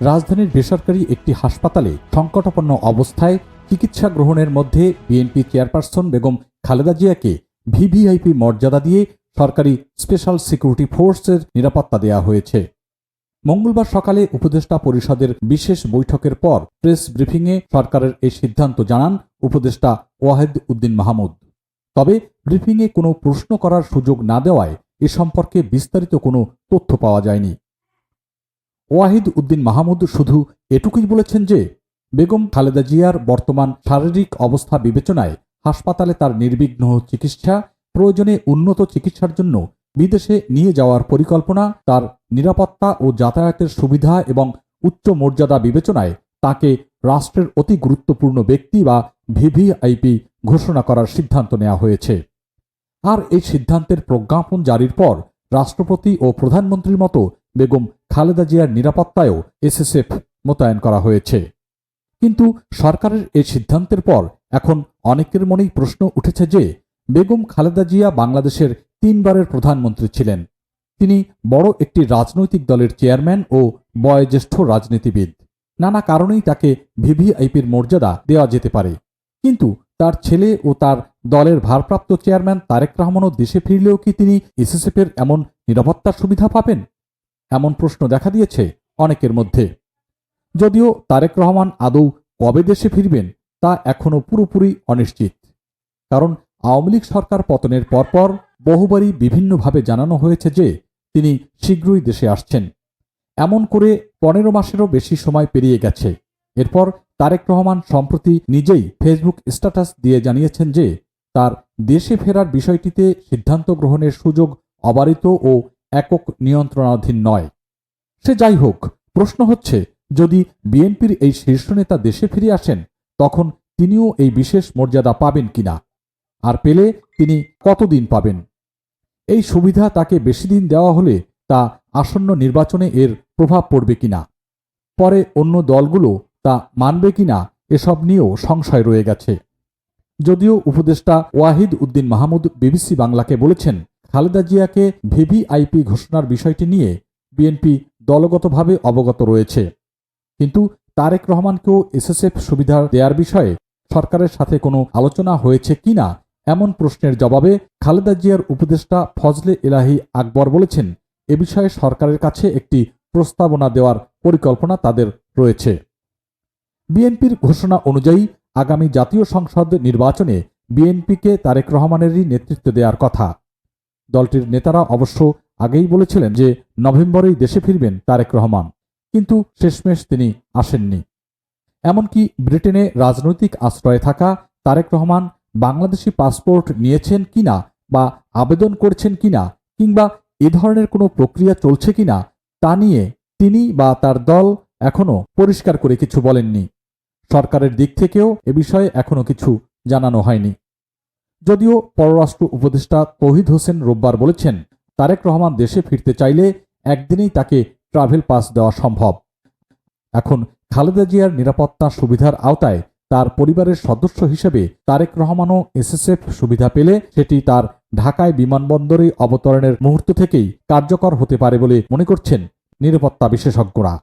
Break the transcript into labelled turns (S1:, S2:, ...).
S1: রাজধানীর বেসরকারি একটি হাসপাতালে সংকটাপন্ন অবস্থায় চিকিৎসা গ্রহণের মধ্যে বিএনপি চেয়ারপারসন বেগম খালেদা জিয়াকে ভিভিআইপি মর্যাদা দিয়ে সরকারি স্পেশাল সিকিউরিটি ফোর্সের নিরাপত্তা দেওয়া হয়েছে। মঙ্গলবার সকালে উপদেষ্টা পরিষদের বিশেষ বৈঠকের পর প্রেস ব্রিফিংয়ে সরকারের এই সিদ্ধান্ত জানান উপদেষ্টা ওয়াহেদ উদ্দিন মাহমুদ। তবে ব্রিফিংয়ে কোনো প্রশ্ন করার সুযোগ না দেওয়ায় এ সম্পর্কে বিস্তারিত কোনো তথ্য পাওয়া যায়নি। ওয়াহিদ উদ্দিন মাহমুদ শুধু এটুকুই বলেছেন যে, বেগম খালেদা জিয়ার বর্তমান শারীরিক অবস্থা বিবেচনায় হাসপাতালে তার নির্বিঘ্ন চিকিৎসা, প্রয়োজনে উন্নত চিকিৎসার জন্য বিদেশে নিয়ে যাওয়ার পরিকল্পনা, তার নিরাপত্তা ও যাতায়াতের সুবিধা এবং উচ্চ মর্যাদা বিবেচনায় তাকে রাষ্ট্রের অতি গুরুত্বপূর্ণ ব্যক্তি বা ভিভিআইপি ঘোষণা করার সিদ্ধান্ত নেওয়া হয়েছে। আর এই সিদ্ধান্তের প্রজ্ঞাপন জারির পর রাষ্ট্রপতি ও প্রধানমন্ত্রীর মতো বেগম খালেদা জিয়ার নিরাপত্তায়ও এসএসএফ মোতায়েন করা হয়েছে। কিন্তু সরকারের এই সিদ্ধান্তের পর এখন অনেকের মনেই প্রশ্ন উঠেছে যে, বেগম খালেদা জিয়া বাংলাদেশের তিনবারের প্রধানমন্ত্রী ছিলেন। তিনি বড় একটি রাজনৈতিক দলের চেয়ারম্যান ও বয়োজ্যেষ্ঠ রাজনীতিবিদ। নানা কারণেই তাকে ভিভিআইপির মর্যাদা দেওয়া যেতে পারে। কিন্তু তার ছেলে ও তার দলের ভারপ্রাপ্ত চেয়ারম্যান তারেক রহমানও দেশে ফিরলেও কি তিনি এসএসএফের এমন নিরাপত্তার সুবিধা পাবেন? এমন প্রশ্ন দেখা দিয়েছে অনেকের মধ্যে। যদিও তারেক রহমান আদৌ কবে দেশে ফিরবেন তা এখনও পুরোপুরি অনিশ্চিত। কারণ আওয়ামী লীগ সরকার পতনের পরপর বহুবারই বিভিন্নভাবে জানানো হয়েছে যে তিনি শীঘ্রই দেশে আসছেন। এমন করে পনেরো মাসেরও বেশি সময় পেরিয়ে গেছে। এরপর তারেক রহমান সম্প্রতি নিজেই ফেসবুক স্ট্যাটাস দিয়ে জানিয়েছেন যে তার দেশে ফেরার বিষয়টিতে সিদ্ধান্ত গ্রহণের সুযোগ অবারিত ও একক নিয়ন্ত্রণাধীন নয়। সে যাই হোক, প্রশ্ন হচ্ছে, যদি বিএনপির এই শীর্ষ নেতা দেশে ফিরে আসেন, তখন তিনিও এই বিশেষ মর্যাদা পাবেন কিনা? আর পেলে তিনি কতদিন পাবেন? এই সুবিধা তাকে বেশি দিন দেওয়া হলে তা আসন্ন নির্বাচনে এর প্রভাব পড়বে কিনা? পরে অন্য দলগুলো তা মানবে কিনা, এসব নিয়েও সংশয় রয়ে গেছে। যদিও উপদেষ্টা ওয়াহিদ উদ্দিন মাহমুদ বিবিসি বাংলাকে বলেছেন খালেদা জিয়াকে ভিভিআইপি ঘোষণার বিষয়টি নিয়ে বিএনপি দলগতভাবে অবগত রয়েছে। কিন্তু তারেক রহমানকেও এসএসএফ সুবিধা দেওয়ার বিষয়ে সরকারের সাথে কোনো আলোচনা হয়েছে কিনা এমন প্রশ্নের জবাবে খালেদা জিয়ার উপদেষ্টা ফজলে এলাহি আকবর বলেছেন, এ বিষয়ে সরকারের কাছে একটি প্রস্তাবনা দেওয়ার পরিকল্পনা তাদের রয়েছে। বিএনপির ঘোষণা অনুযায়ী আগামী জাতীয় সংসদ নির্বাচনে বিএনপিকে তারেক রহমানেরই নেতৃত্ব দেওয়ার কথা। দলটির নেতারা অবশ্য আগেই বলেছিলেন যে নভেম্বরেই দেশে ফিরবেন তারেক রহমান। কিন্তু শেষমেশ তিনি আসেননি। এমনকি ব্রিটেনে রাজনৈতিক আশ্রয়ে থাকা তারেক রহমান বাংলাদেশি পাসপোর্ট নিয়েছেন কিনা বা আবেদন করছেন কিনা কিংবা এ ধরনের কোনো প্রক্রিয়া চলছে কিনা তা নিয়ে তিনি বা তার দল এখনও পরিষ্কার করে কিছু বলেননি। সরকারের দিক থেকেও এ বিষয়ে এখনও কিছু জানানো হয়নি। যদিও পররাষ্ট্র উপদেষ্টা তহিদ হোসেন রোববার বলেছেন, তারেক রহমান দেশে ফিরতে চাইলে একদিনেই তাকে ট্রাভেল পাস দেওয়া সম্ভব। এখন খালেদা জিয়ার নিরাপত্তা সুবিধার আওতায় তার পরিবারের সদস্য হিসেবে তারেক রহমানও এসএসএফ সুবিধা পেলে সেটি তার ঢাকায় বিমানবন্দরে অবতরণের মুহূর্ত থেকেই কার্যকর হতে পারে বলে মনে করছেন নিরাপত্তা বিশেষজ্ঞরা।